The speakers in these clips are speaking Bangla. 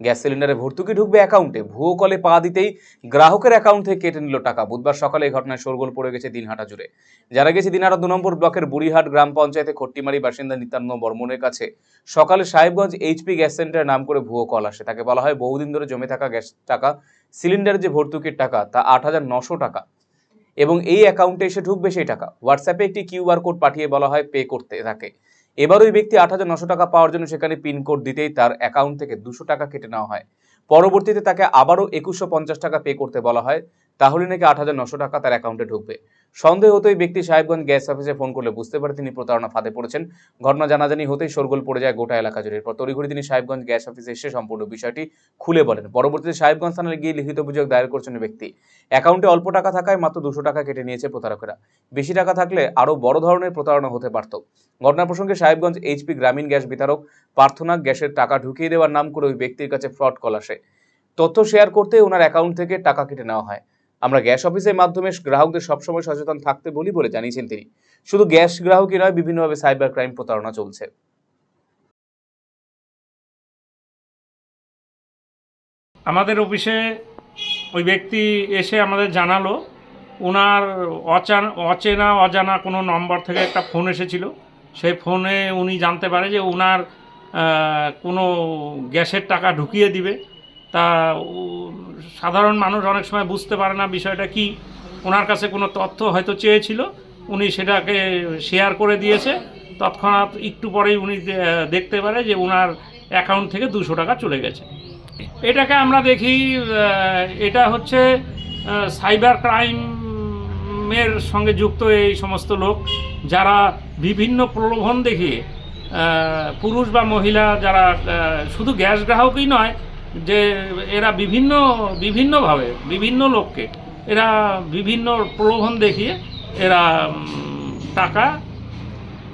গ্যাস সিলিন্ডারে ভর্তুকি ঢুকবে অ্যাকাউন্টে। ভুয়ো কলে পা দিতেই গ্রাহকের অ্যাকাউন্ট থেকে কেটে নিল টাকা। বুধবার সকালে এই ঘটনায় শোরগোল পড়ে গেছে দিনহাটা জুড়ে। যারা গেছে, দিনহাটা দু নম্বর ব্লকের বুড়িহাট গ্রাম পঞ্চায়েতে খট্টিমারি বাসিন্দা নিত্যান্ন বর্মনের কাছে সকালে সাহেবগঞ্জ এইচপি গ্যাস সেন্টারের নাম করে ভুয়ো কল আসে। তাকে বলা হয়, বহুদিন ধরে জমে থাকা গ্যাস টাকা, সিলিন্ডারের যে ভর্তুকির টাকা, তা আট টাকা এবং এই অ্যাকাউন্টে এসে ঢুকবে সেই টাকা। হোয়াটসঅ্যাপে একটি কিউআর কোড পাঠিয়ে বলা হয়, পে করতে থাকে। এবার ওই ব্যক্তি আট হাজার নশো টাকা পাওয়ার জন্য সেখানে পিনকোড দিতেই তার অ্যাকাউন্ট থেকে দুশো টাকা কেটে নেওয়া হয়। পরবর্তীতে তাকে আবারও একুশশো পঞ্চাশ টাকা পে করতে বলা হয়। তাহলে নাকি আট হাজার নশো টাকা তার অ্যাকাউন্টে ঢুকবে। সন্দেহ হতো এই ব্যক্তি সাহেবগঞ্জ গ্যাস অফিসে ফোন করলে বুঝতে পারে তিনি প্রতারণা ফাঁদে পড়েছেন। ঘটনা জানাজানি হতেই শোরগোল পড়ে যায় গোটা এলাকা জুড়ে। এরপর তড়িঘড়ি তিনি সাহেবগঞ্জ গ্যাস অফিসে এসে সম্পূর্ণ বিষয়টি খুলে বলেন। পরবর্তীতে সাহেবগঞ্জ থানায় গিয়ে লিখিত অভিযোগ দায়ের করছেন ব্যক্তি। অ্যাকাউন্টে অল্প টাকা থাকায় মাত্র দুশো টাকা কেটে নিয়েছে প্রতারকেরা। বেশি টাকা থাকলে আরও বড় ধরনের প্রতারণা হতে পারত। ঘটনা প্রসঙ্গে সাহেবগঞ্জ এইচপি গ্রামীণ গ্যাস বিতরক প্রার্থনা গ্যাসের টাকা ঢুকিয়ে দেওয়ার নাম করে ওই ব্যক্তির কাছে ফ্রড কল আসে। তথ্য শেয়ার করতে ওনার অ্যাকাউন্ট থেকে টাকা কেটে নেওয়া হয়। আমরা গ্যাস অফিসের মাধ্যমে গ্রাহকদের সবসময় সচেতন থাকতে বলি বলে জানিয়েছেন তিনি। শুধু গ্যাস গ্রাহকই নয়, বিভিন্নভাবে সাইবার ক্রাইম প্রতারণা চলছে। আমাদের অফিসে ওই ব্যক্তি এসে আমাদের জানালো। ওনার অচান অচেনা, অজানা কোনো নম্বর থেকে একটা ফোন এসেছিল। সেই ফোনে উনি জানতে পারে যে ওনার কোনো গ্যাসের টাকা ঢুকিয়ে দিবে। তা সাধারণ মানুষ অনেক সময় বুঝতে পারে না বিষয়টা কি। ওনার কাছে কোনো তথ্য হয়তো চেয়েছিল, উনি সেটাকে শেয়ার করে দিয়েছে। তৎক্ষণাৎ একটু পরেই উনি দেখতে পারে যে ওনার অ্যাকাউন্ট থেকে দুশো টাকা চলে গেছে। এটাকে আমরা দেখি এটা হচ্ছে সাইবার ক্রাইমের সঙ্গে যুক্ত এই সমস্ত লোক যারা বিভিন্ন প্রলোভন দেখিয়ে পুরুষ বা মহিলা যারা শুধু গ্যাস গ্রাহকই নয় যে এরা বিভিন্ন, বিভিন্নভাবে, বিভিন্ন লোককে, এরা বিভিন্ন প্রলোভন দেখিয়ে এরা টাকা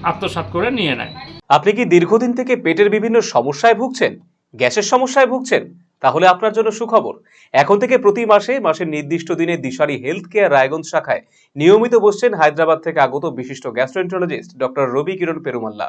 আত্মসাৎ করে নিয়ে নেয়। আপনি কি দীর্ঘদিন থেকে পেটের বিভিন্ন সমস্যায় ভুগছেন? গ্যাসের সমস্যায় ভুগছেন? তাহলে আপনার জন্য সুখবর। এখন থেকে প্রতি মাসে, মাসের নির্দিষ্ট দিনে দিশারি হেলথ কেয়ার রায়গঞ্জ শাখায় নিয়মিত বসছেন হায়দ্রাবাদ থেকে আগত বিশিষ্ট গ্যাস্ট্রোএন্টারোলজিস্ট ডক্টর রবি কিরণ পেরুমাল্লা।